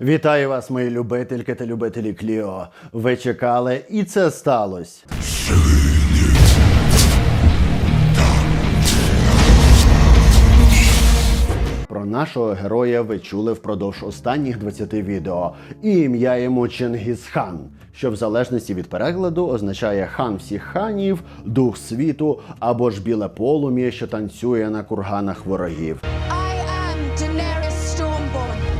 Вітаю вас, мої любительки та любителі Кліо. Ви чекали, і це сталося. Про нашого героя ви чули впродовж останніх 20 відео. І ім'я йому Чингісхан, що в залежності від перекладу означає хан всіх ханів, дух світу або ж біле полум'я, що танцює на курганах ворогів.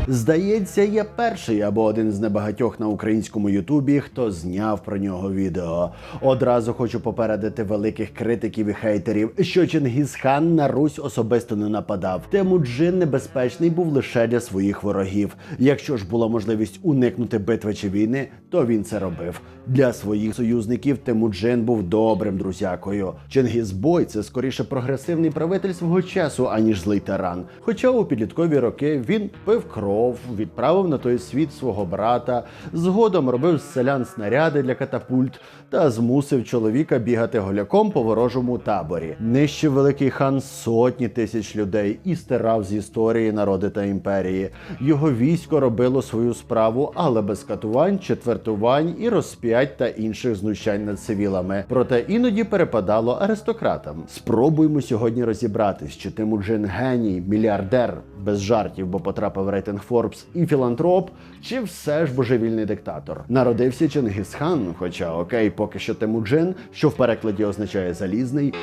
Здається, я перший або один з небагатьох на українському Ютубі, хто зняв про нього відео. Одразу хочу попередити великих критиків і хейтерів, що Чингісхан на Русь особисто не нападав. Темуджин небезпечний був лише для своїх ворогів. Якщо ж була можливість уникнути битви чи війни, то він це робив. Для своїх союзників Темуджин був добрим друзякою. Чингісбой це скоріше прогресивний правитель свого часу, аніж злий тиран. Хоча у підліткові роки він пив кров, відправив на той світ свого брата, згодом робив з селян снаряди для катапульт та змусив чоловіка бігати голяком по ворожому таборі. Нищив великий хан сотні тисяч людей і стирав з історії народи та імперії. Його військо робило свою справу, але без катувань, четвертувань і розп'ять та інших знущань над цивілами. Проте іноді перепадало аристократам. Спробуймо сьогодні розібратись, чи Тимуджин геній, мільярдер без жартів, бо потрапив в рейтинг Forbes і філантроп, чи все ж божевільний диктатор. Народився Чингисхан, хоча окей, поки що Темуджин, що в перекладі означає залізний.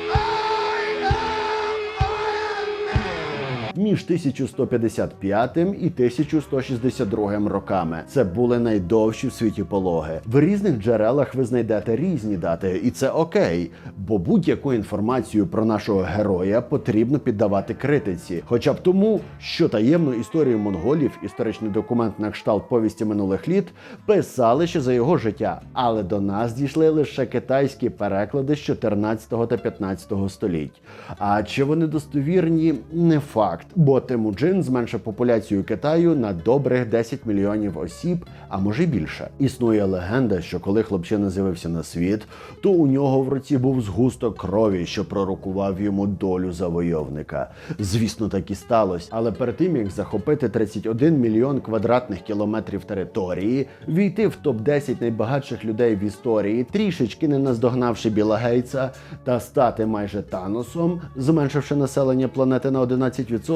Між 1155 і 1162 роками. Це були найдовші в світі пологи. В різних джерелах ви знайдете різні дати, і це окей, бо будь-яку інформацію про нашого героя потрібно піддавати критиці, хоча б тому, що таємну історію монголів, історичний документ на кшталт повісті минулих літ, писали ще за його життя, але до нас дійшли лише китайські переклади з 14 та 15 століть. А чи вони достовірні, не факт, бо Темуджин зменшив популяцію Китаю на добрих 10 мільйонів осіб, а може й більше. Існує легенда, що коли хлопчина з'явився на світ, то у нього в руці був згусток крові, що пророкував йому долю завойовника. Звісно, так і сталося. Але перед тим як захопити 31 мільйон квадратних кілометрів території, війти в топ 10 найбагатших людей в історії, трішечки не наздогнавши Біла Гейтса, та стати майже Таносом, зменшивши населення планети на 11%,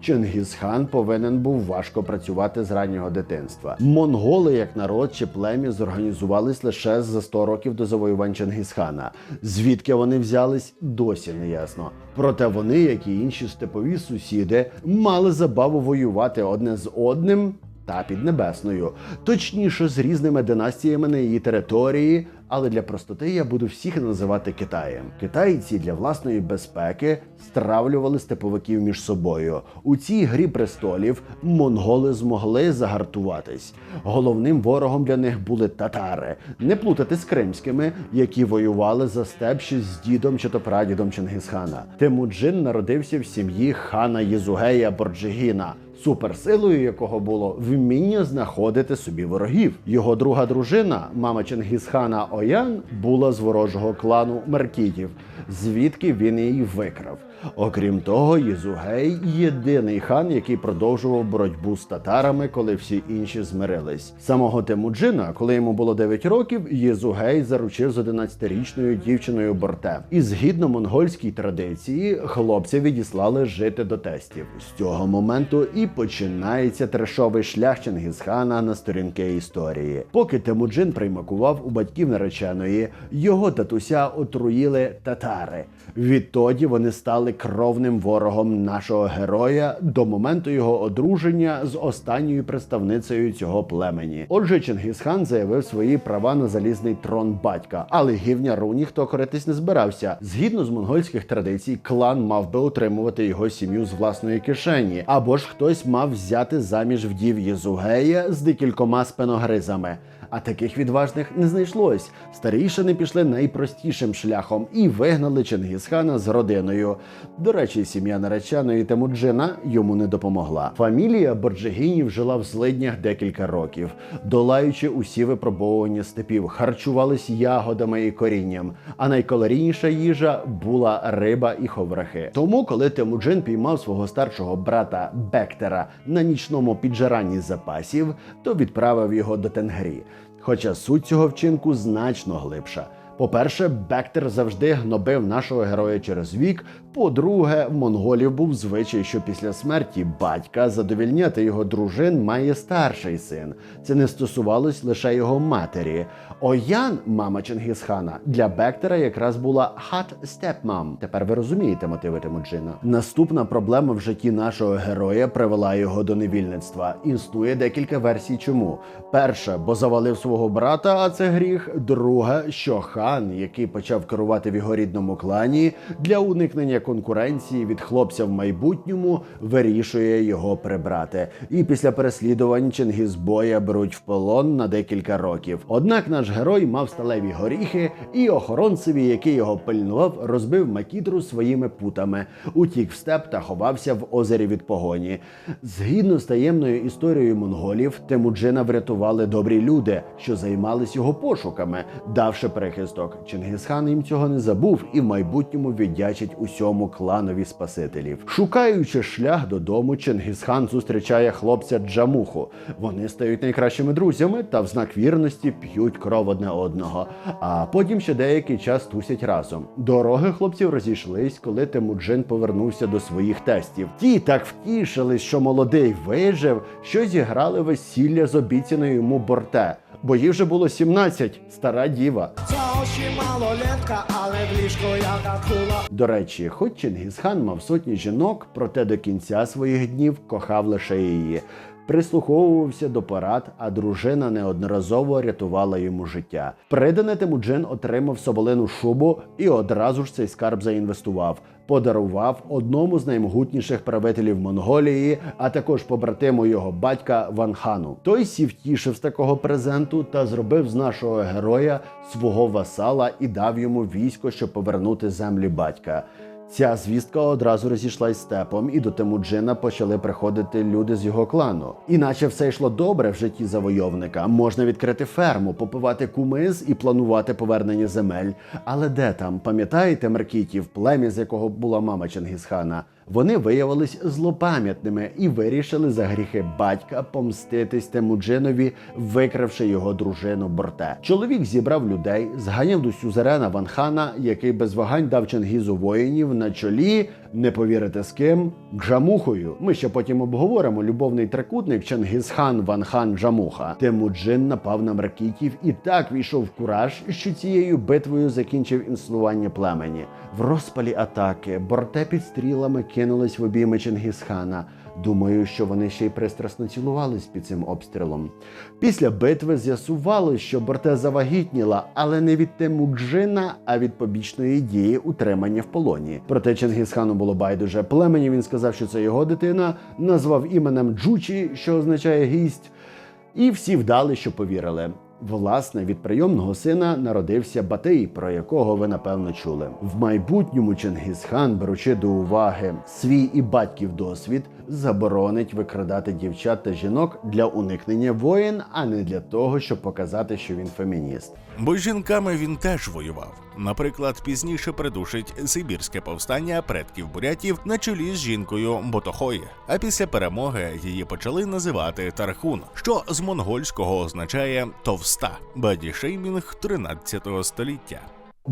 Чингісхан повинен був важко працювати з раннього дитинства. Монголи, як народ чи плем'я, зорганізувались лише за 100 років до завоювань Чингісхана. Звідки вони взялись, досі не ясно. Проте вони, як і інші степові сусіди, мали забаву воювати одне з одним та піднебесною, точніше з різними династіями на її території. Але для простоти я буду всіх називати Китаєм. Китайці для власної безпеки стравлювали степовиків між собою. У цій грі престолів монголи змогли загартуватись. Головним ворогом для них були татари, не плутати з кримськими, які воювали за степ ще з дідом чи то прадідом Чингисхана. Темуджин народився в сім'ї хана Єзугея Борджигіна суперсилою якого було вміння знаходити собі ворогів. Його друга дружина, мама Чингісхана Оян, була з ворожого клану Меркітів, звідки він її викрав. Окрім того, Єзугей єдиний хан, який продовжував боротьбу з татарами, коли всі інші змирились. Самого Темуджина, коли йому було 9 років, Єзугей заручив з 11-річною дівчиною Борте. І згідно монгольській традиції, хлопця відіслали жити до тестів. З цього моменту і починається трешовий шлях Чингісхана на сторінки історії. Поки Темуджин приймакував у батьків нареченої, його татуся отруїли татари. Відтоді вони стали кровним ворогом нашого героя до моменту його одруження з останньою представницею цього племені. Отже, Чингісхан заявив свої права на залізний трон батька, але гівняру ніхто коритись не збирався. Згідно з монгольських традицій, клан мав би утримувати його сім'ю з власної кишені, або ж хтось мав взяти заміж вдів Єзугея з декількома спиногризами. А таких відважних не знайшлось. Старішини пішли найпростішим шляхом і вигнали Чингісхана з родиною. До речі, сім'я нареченої Темуджина йому не допомогла. Фамілія Борджигінів жила в злиднях декілька років, долаючи усі випробовування степів, харчувались ягодами і корінням. А найкалорійніша їжа була риба і ховрахи. Тому, коли Темуджин піймав свого старшого брата Бектера на нічному піджиранні запасів, то відправив його до Тенгрі. Хоча суть цього вчинку значно глибша. По-перше, Бектер завжди гнобив нашого героя через вік. По-друге, в монголів був звичай, що після смерті батька задовільняти його дружин має старший син. Це не стосувалось лише його матері. Оян, мама Чингісхана, для Бектера якраз була hot stepmom. Тепер ви розумієте мотиви Темуджина. Наступна проблема в житті нашого героя привела його до невільництва. Існує декілька версій, чому. Перша, бо завалив свого брата, а це гріх. Друга, що хан, який почав керувати в його рідному клані, для уникнення конкуренції від хлопця в майбутньому вирішує його прибрати. І після переслідувань Чингізбоя беруть в полон на декілька років. Однак наш герой мав сталеві горіхи, і охоронцеві, який його пильнував, розбив макітру своїми путами, утік в степ та ховався в озері від погоні. Згідно з таємною історією монголів, Темуджина врятували добрі люди, що займались його пошуками, давши прихисток. Чингисхан їм цього не забув і в майбутньому віддячить усьому кланові спасителів. Шукаючи шлях додому, Чингисхан зустрічає хлопця Джамуху. Вони стають найкращими друзями та в знак вірності п'ють кров одне одного. А потім ще деякий час тусять разом. Дороги хлопців розійшлись, коли Темуджин повернувся до своїх тестів. Ті так втішились, що молодий вижив, що зіграли весілля з обіцяною йому борте. Бо їй вже було 17, стара діва. Цього ще малолетка, але в ліжко я акула. До речі, хоч Чингісхан мав сотні жінок, проте до кінця своїх днів кохав лише її. Прислуховувався до порад, а дружина неодноразово рятувала йому життя. Придане Темуджин отримав соболину шубу і одразу ж цей скарб заінвестував. Подарував одному з наймогутніших правителів Монголії, а також побратиму його батька Ванхану. Той сів тішив з такого презенту та зробив з нашого героя свого васала і дав йому військо, щоб повернути землі батька. Ця звістка одразу розійшлась степом, і до Темуджина почали приходити люди з його клану. Іначе все йшло добре в житті завойовника. Можна відкрити ферму, попивати кумис і планувати повернення земель. Але де там, пам'ятаєте Меркітів, плем'я, з якого була мама Чингісхана? Вони виявились злопам'ятними і вирішили за гріхи батька помститись Темуджинові, викравши його дружину Борте. Чоловік зібрав людей, зганяв до сюзерена Ванхана, який без вагань дав Чингізу воїнів на чолі. Не повірите з ким? Джамухою. Ми ще потім обговоримо любовний трикутник Чангісхан Ванхан Джамуха. Темуджин напав на Меркітів і так війшов в кураж, що цією битвою закінчив інсулування племені. В розпалі атаки борте під стрілами кинулись в обійми Чингісхана. Думаю, що вони ще й пристрасно цілувались під цим обстрілом. Після битви з'ясувалось, що борте завагітніла, але не від Темуджина, а від побічної дії утримання в полоні. Проте Чингісхану було байдуже племені. Він сказав, що це його дитина, назвав іменем Джучі, що означає гість. І всі вдали, що повірили. Власне, від прийомного сина народився Батий, про якого ви напевно чули. В майбутньому Чингісхан, беручи до уваги свій і батьків досвід, заборонить викрадати дівчат та жінок для уникнення воєн, а не для того, щоб показати, що він фемініст. Бо з жінками він теж воював. Наприклад, пізніше придушить сибірське повстання предків бурятів на чолі з жінкою Ботохої. А після перемоги її почали називати Тархун, що з монгольського означає товста бадішеймінг 13 століття.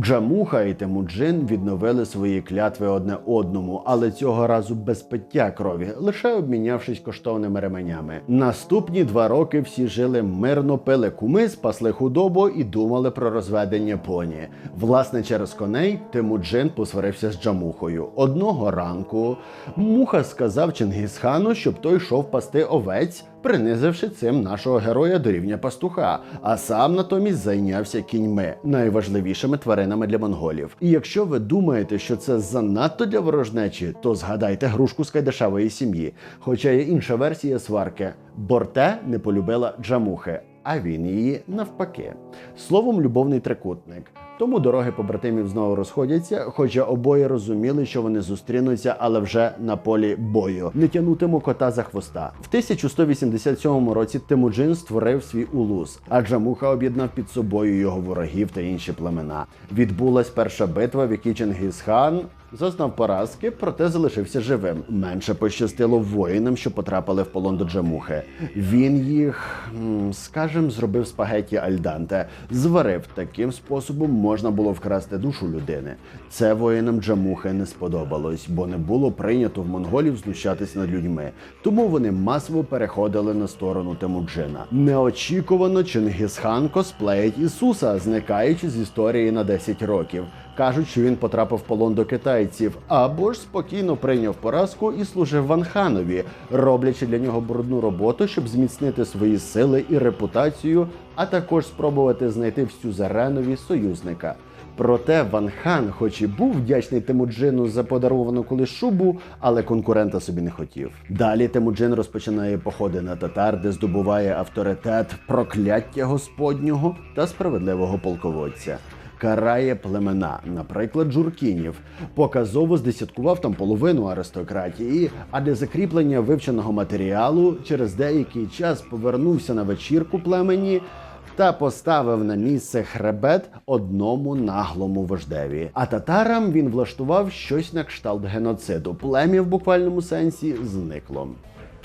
Джамуха і Темуджин відновили свої клятви одне одному, але цього разу без пиття крові, лише обмінявшись коштовними ременями. Наступні два роки всі жили мирно, пили куми, спасли худобу і думали про розведення поні. Власне, через коней Темуджин посварився з Джамухою. Одного ранку муха сказав Чингісхану, щоб той йшов пасти овець принизивши цим нашого героя до рівня пастуха, а сам натомість зайнявся кіньми, найважливішими тваринами для монголів. І якщо ви думаєте, що це занадто для ворожнечі, то згадайте грушку з кайдашевої сім'ї. Хоча є інша версія сварки: Борте не полюбила Джамухи. А він її навпаки. Словом, любовний трикутник. Тому дороги побратимів знову розходяться, хоча обоє розуміли, що вони зустрінуться, але вже на полі бою. Не тянутиму кота за хвоста. В 1187 році Тимуджин створив свій улус, адже муха об'єднав під собою його ворогів та інші племена. Відбулась перша битва, в якій Чингісхан зазнав поразки, проте залишився живим. Менше пощастило воїнам, що потрапили в полон до Джамухи. Він їх, скажем, зробив спагеті альданте, зварив. Таким способом можна було вкрасти душу людини. Це воїнам Джамухи не сподобалось, бо не було прийнято в монголів знущатись над людьми. Тому вони масово переходили на сторону Темуджина. Неочікувано Чингісхан косплеїть Ісуса, зникаючи з історії на 10 років. Кажуть, що він потрапив в полон до китайців, або ж спокійно прийняв поразку і служив Ванханові, роблячи для нього брудну роботу, щоб зміцнити свої сили і репутацію, а також спробувати знайти в Сюзеренові союзника. Проте Ван Хан, хоч і був вдячний Темуджину за подаровану колись шубу, але конкурента собі не хотів. Далі Темуджин розпочинає походи на татар, де здобуває авторитет прокляття господнього та справедливого полководця. Карає племена, наприклад, журкінів, показово здесяткував там половину аристократії, а для закріплення вивченого матеріалу через деякий час повернувся на вечірку племені та поставив на місце хребет одному наглому вождеві. А татарам він влаштував щось на кшталт геноциду. Плем'я в буквальному сенсі зникло.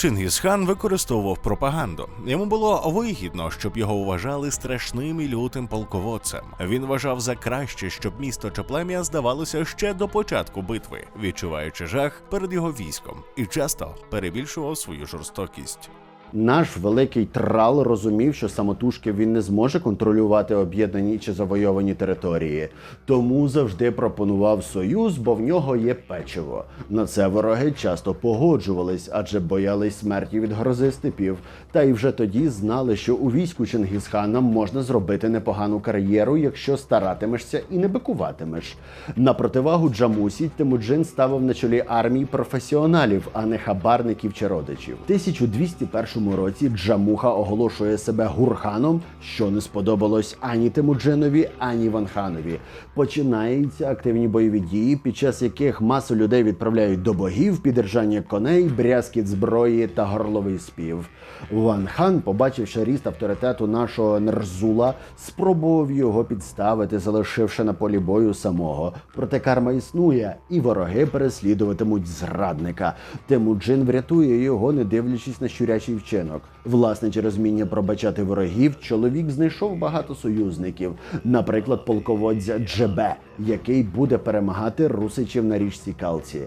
Чингісхан використовував пропаганду. Йому було вигідно, щоб його вважали страшним і лютим полководцем. Він вважав за краще, щоб місто чи здавалося ще до початку битви, відчуваючи жах перед його військом, і часто перебільшував свою жорстокість. Наш великий трал розумів, що самотужки він не зможе контролювати об'єднані чи завойовані території, тому завжди пропонував союз, бо в нього є печиво. На це вороги часто погоджувались, адже боялись смерті від грози степів. Та й вже тоді знали, що у війську Чингісхана можна зробити непогану кар'єру, якщо старатимешся і не бикуватимеш. На противагу Джамусі Тимуджин ставив на чолі армії професіоналів, а не хабарників чи родичів. 1201 2001 році Джамуха оголошує себе гурханом, що не сподобалось ані Тимуджинові, ані Ванханові. Починаються активні бойові дії, під час яких масу людей відправляють до богів, підержання коней, брязкіт зброї та горловий спів. Ван Хан, побачивши ріст авторитету нашого Нерзула, спробував його підставити, залишивши на полі бою самого. Проте карма існує, і вороги переслідуватимуть зрадника. Темуджин врятує його, не дивлячись на щурячий вчинок. Власне, через вміння пробачати ворогів, чоловік знайшов багато союзників, наприклад, полководця Джебе, який буде перемагати русичів на річці Калці.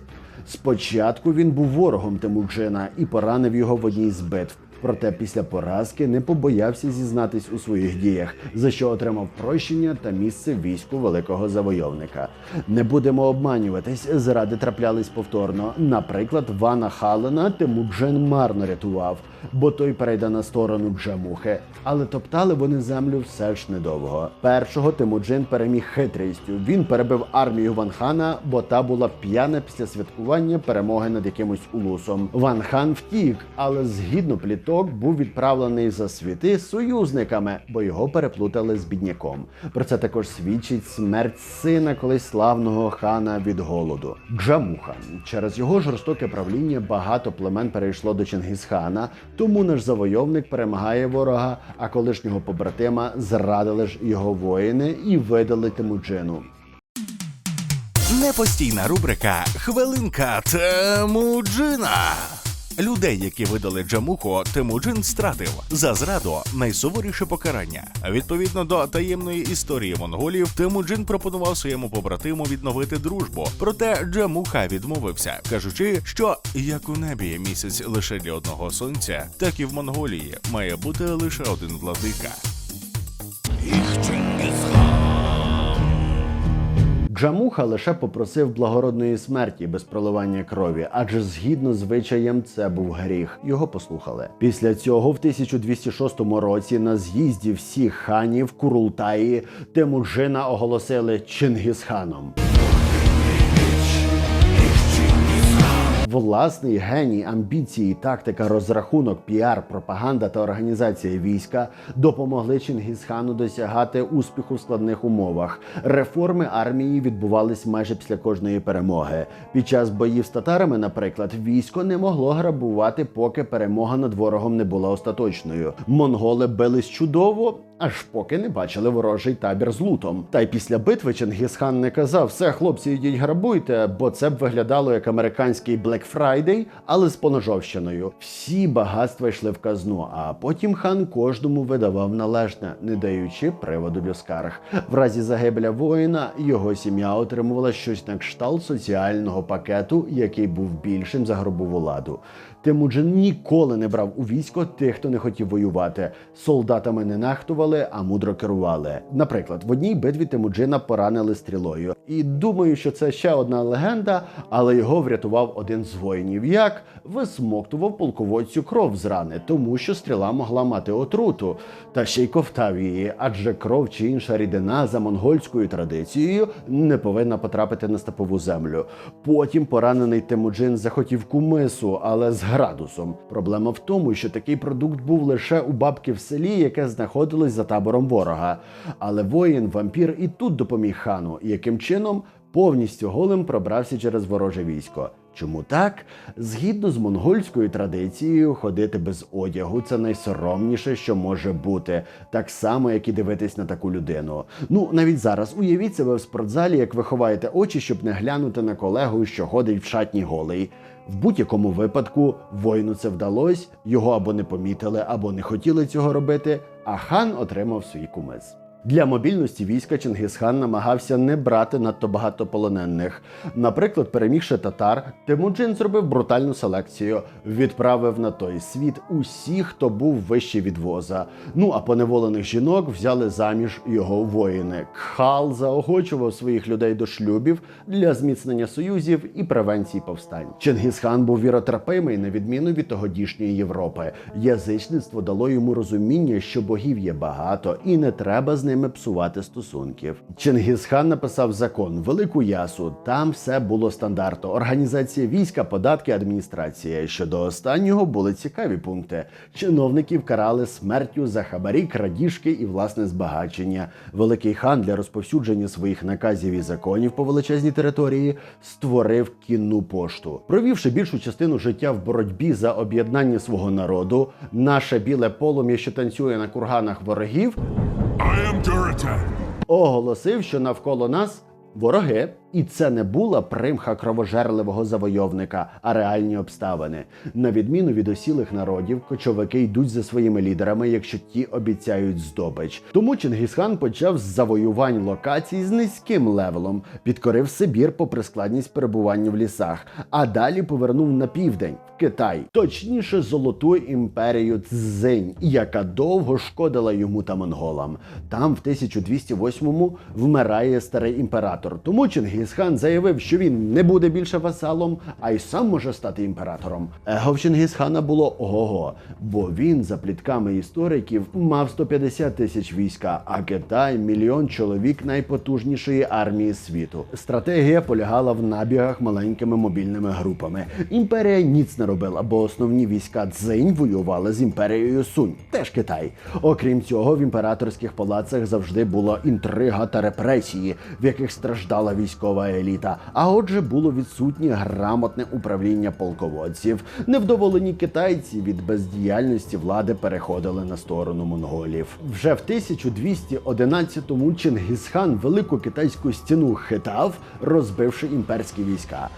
Спочатку він був ворогом Темуджина і поранив його в одній з битв. Проте після поразки не побоявся зізнатись у своїх діях, за що отримав прощення та місце війську великого завойовника. Не будемо обманюватись, зради траплялись повторно. Наприклад, Вана Халена Темуджен марно рятував, бо той перейде на сторону Джамухи. Але топтали вони землю все ж недовго. Першого Темуджин переміг хитрістю. Він перебив армію Ванхана, бо та була п'яна після святкування перемоги над якимось улусом. Ван Хан втік, але згідно пліток був відправлений за світи союзниками, бо його переплутали з бідняком. Про це також свідчить смерть сина колись славного хана від голоду. Джамуха через його жорстоке правління багато племен перейшло до Чингісхана, тому наш завойовник перемагає ворога, а колишнього побратима зрадили ж його воїни і видали Темуджину. Непостійна рубрика Хвилинка Темуджина. Людей, які видали Джамуху, Темуджин стратив за зраду найсуворіше покарання. Відповідно до таємної історії монголів, Темуджин пропонував своєму побратиму відновити дружбу. Проте Джамуха відмовився, кажучи, що як у небі місяць лише для одного сонця, так і в Монголії має бути лише один владика. Джамуха лише попросив благородної смерті без проливання крові, адже згідно з звичаєм це був гріх. Його послухали. Після цього, в 1206 році, на з'їзді всіх ханів Курултаї Темуджина оголосили Чингісханом. Власний геній, амбіції, тактика, розрахунок, піар, пропаганда та організація війська допомогли Чингісхану досягати успіху в складних умовах. Реформи армії відбувались майже після кожної перемоги. Під час боїв з татарами, наприклад, військо не могло грабувати, поки перемога над ворогом не була остаточною. Монголи бились чудово. Аж поки не бачили ворожий табір з лутом. Та й після битви Чингісхан не казав: все, хлопці, йдіть грабуйте, бо це б виглядало як американський Black Friday, але з поножовщиною. Всі багатства йшли в казну, а потім хан кожному видавав належне, не даючи приводу для скарг. В разі загибля воїна його сім'я отримувала щось на кшталт соціального пакету, який був більшим за гробову ладу. Темуджин ніколи не брав у військо тих, хто не хотів воювати. Солдатами не нахтували, а мудро керували. Наприклад, в одній битві Темуджина поранили стрілою. І думаю, що це ще одна легенда, але його врятував один з воїнів. Як висмоктував полководцю кров з рани, тому що стріла могла мати отруту, та ще й ковтав її, адже кров чи інша рідина за монгольською традицією не повинна потрапити на степову землю. Потім поранений Темуджин захотів кумису, але з градусом. Проблема в тому, що такий продукт був лише у бабки в селі, яке знаходилось за табором ворога. Але воїн, вампір і тут допоміг хану, яким чином повністю голим пробрався через вороже військо. Чому так? Згідно з монгольською традицією, ходити без одягу це найсоромніше, що може бути, так само, як і дивитись на таку людину. Ну навіть зараз уявіть себе в спортзалі, як ви ховаєте очі, щоб не глянути на колегу, що ходить в шатні голий. В будь-якому випадку воїну це вдалося, його або не помітили, або не хотіли цього робити, а хан отримав свій кумис. Для мобільності війська Чингисхан намагався не брати надто багато полонених. Наприклад, перемігши татар, Темуджин зробив брутальну селекцію, відправив на той світ усіх, хто був вище від воза. Ну а поневолених жінок взяли заміж його воїни. Кхал заохочував своїх людей до шлюбів для зміцнення союзів і превенції повстань. Чингисхан був віротерпимий, на відміну від тогодішньої Європи. Язичництво дало йому розуміння, що богів є багато, і не треба з ними псувати стосунків. Чингисхан написав закон, велику ясу. Там все було стандартно. Організація війська, податки, адміністрація. Щодо останнього були цікаві пункти. Чиновників карали смертю за хабарі, крадіжки і власне збагачення. Великий хан для розповсюдження своїх наказів і законів по величезній території створив кінну пошту, провівши більшу частину життя в боротьбі за об'єднання свого народу. Наше біле полум'я, що танцює на курганах ворогів, I am. Оголосив, що навколо нас вороги, і це не була примха кровожерливого завойовника, а реальні обставини. На відміну від осілих народів, кочовики йдуть за своїми лідерами, якщо ті обіцяють здобич. Тому Чингісхан почав з завоювань локацій з низьким левелом, підкорив Сибір попри складність перебування в лісах, а далі повернув на південь в Китай, точніше золоту імперію Цзинь, яка довго шкодила йому та монголам. Там в 1208-му вмирає старий імператор. Тому Чингісхан заявив, що він не буде більше васалом, а й сам може стати імператором. Его в Чингісхана було ого, бо він, за плітками істориків, мав 150 тисяч війська, а Китай мільйон чоловік найпотужнішої армії світу. Стратегія полягала в набігах маленькими мобільними групами. Імперія ніц не робила, бо основні війська Цзинь воювали з імперією Сунь, теж Китай. Окрім цього, в імператорських палацах завжди була інтрига та репресії, в яких страждала військова еліта. А отже, було відсутнє грамотне управління полководців. Невдоволені китайці від бездіяльності влади переходили на сторону монголів. Вже в 1211-му Чингісхан велику китайську стіну хитав, розбивши імперські війська.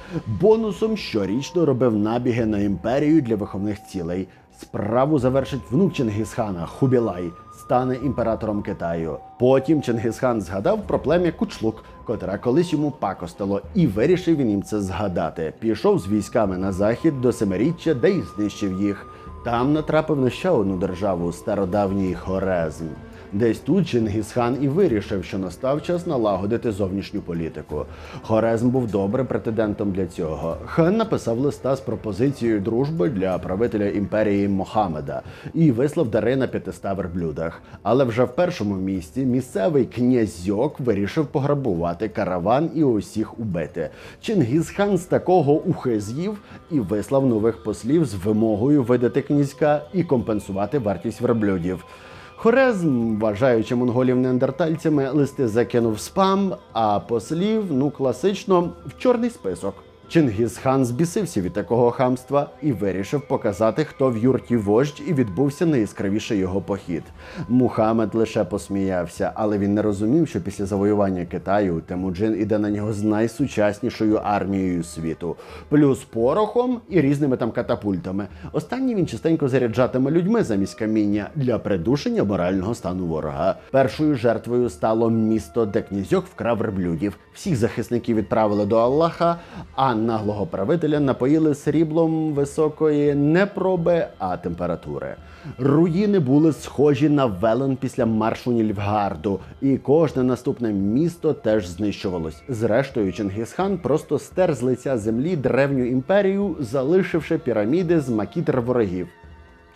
Бонусом щорічно робив набіги на імперію для виховних цілей. Справу завершить внук Чингісхана Хубілай, стане імператором Китаю. Потім Чингисхан згадав про плем'я Кучлук, котре колись йому пакостило, і вирішив він їм це згадати. Пішов з військами на захід до Семиріччя, де й знищив їх. Там натрапив на ще одну державу стародавній Хорезм. Десь тут Чингісхан і вирішив, що настав час налагодити зовнішню політику. Хорезм був добрим претендентом для цього. Хан написав листа з пропозицією дружби для правителя імперії Мохаммеда і вислав дари на 500 верблюдах. Але вже в першому місті місцевий князьок вирішив пограбувати караван і усіх убити. Чингісхан з такого ухи з'їв і вислав нових послів з вимогою видати князька і компенсувати вартість верблюдів. Хорезм, вважаючи монголів неандертальцями, листи закинув спам, а послів, ну класично, в чорний список. Чингісхан збісився від такого хамства і вирішив показати, хто в юрті вождь, і відбувся найяскравіший його похід. Мухаммед лише посміявся, але він не розумів, що після завоювання Китаю Темуджин іде на нього з найсучаснішою армією світу, плюс порохом і різними там катапультами. Останній він частенько заряджатиме людьми замість каміння для придушення морального стану ворога. Першою жертвою стало місто, де князьок вкрав верблюдів. Всіх захисників відправили до Аллаха, а наглого правителя напоїли сріблом високої не проби, а температури. Руїни були схожі на велен після маршу Нільфгарду, і кожне наступне місто теж знищувалось. Зрештою, Чингісхан просто стер з лиця землі древню імперію, залишивши піраміди з макітр ворогів.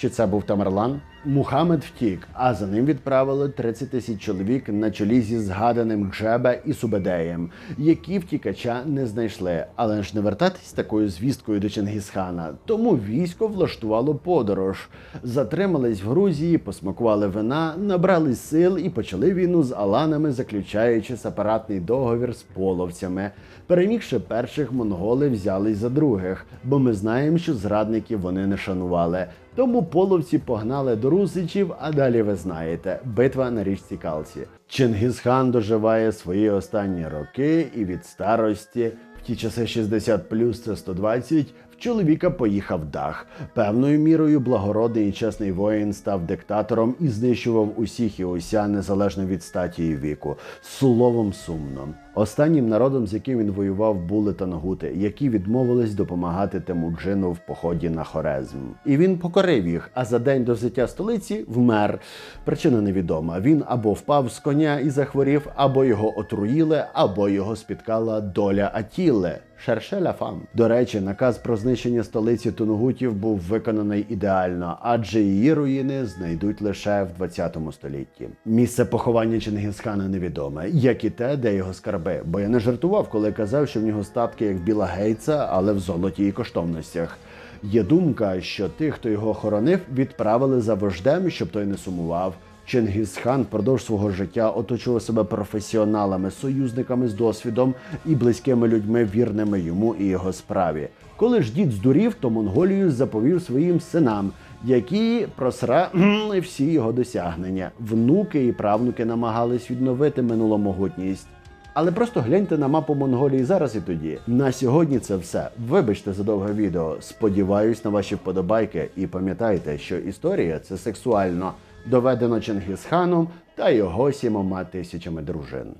Чи це був Тамерлан? Мухаммед втік, а за ним відправили 30 тисяч чоловік на чолі зі згаданим Джебе і Субедеєм, які втікача не знайшли. Але ж не вертатись такою звісткою до Чингісхана. Тому військо влаштувало подорож. Затримались в Грузії, посмакували вина, набрали сил і почали війну з аланами, заключаючи сепаратний договір з половцями. Перемігши перших, монголи взялись за других, бо ми знаємо, що зрадників вони не шанували. Тому половці погнали до русичів, а далі ви знаєте, битва на річці Калсі. Чингісхан доживає свої останні роки і від старості, в ті часи 60 плюс це 120, в чоловіка поїхав дах. Певною мірою благородний і чесний воїн став диктатором і знищував усіх і уся незалежно від статі і віку. Словом сумно. Останнім народом, з яким він воював, були тангути, які відмовились допомагати Темуджину в поході на Хорезм. І він покорив їх. А за день до взяття столиці вмер. Причина невідома. Він або впав з коня і захворів, або його отруїли, або його спіткала доля Атіли. Шершеля фам. До речі, наказ про знищення столиці Тунгутів був виконаний ідеально, адже її руїни знайдуть лише в 20 столітті. Місце поховання Чингісхана невідоме, як і те, де його скарби. Бо я не жартував, коли казав, що в нього статки як Біла Гейтса, але в золоті і коштовностях. Є думка, що тих, хто його хоронив, відправили за вождем, щоб той не сумував. Чингісхан впродовж свого життя оточував себе професіоналами, союзниками з досвідом і близькими людьми, вірними йому і його справі. Коли ж дід здурів, то Монголію заповів своїм синам, які просрали всі його досягнення. Внуки і правнуки намагались відновити минулу могутність. Але просто гляньте на мапу Монголії зараз і тоді. На сьогодні це все. Вибачте за довге відео. Сподіваюсь на ваші вподобайки і пам'ятайте, що історія це сексуально доведено Чингисханом та його сімома тисячами дружин.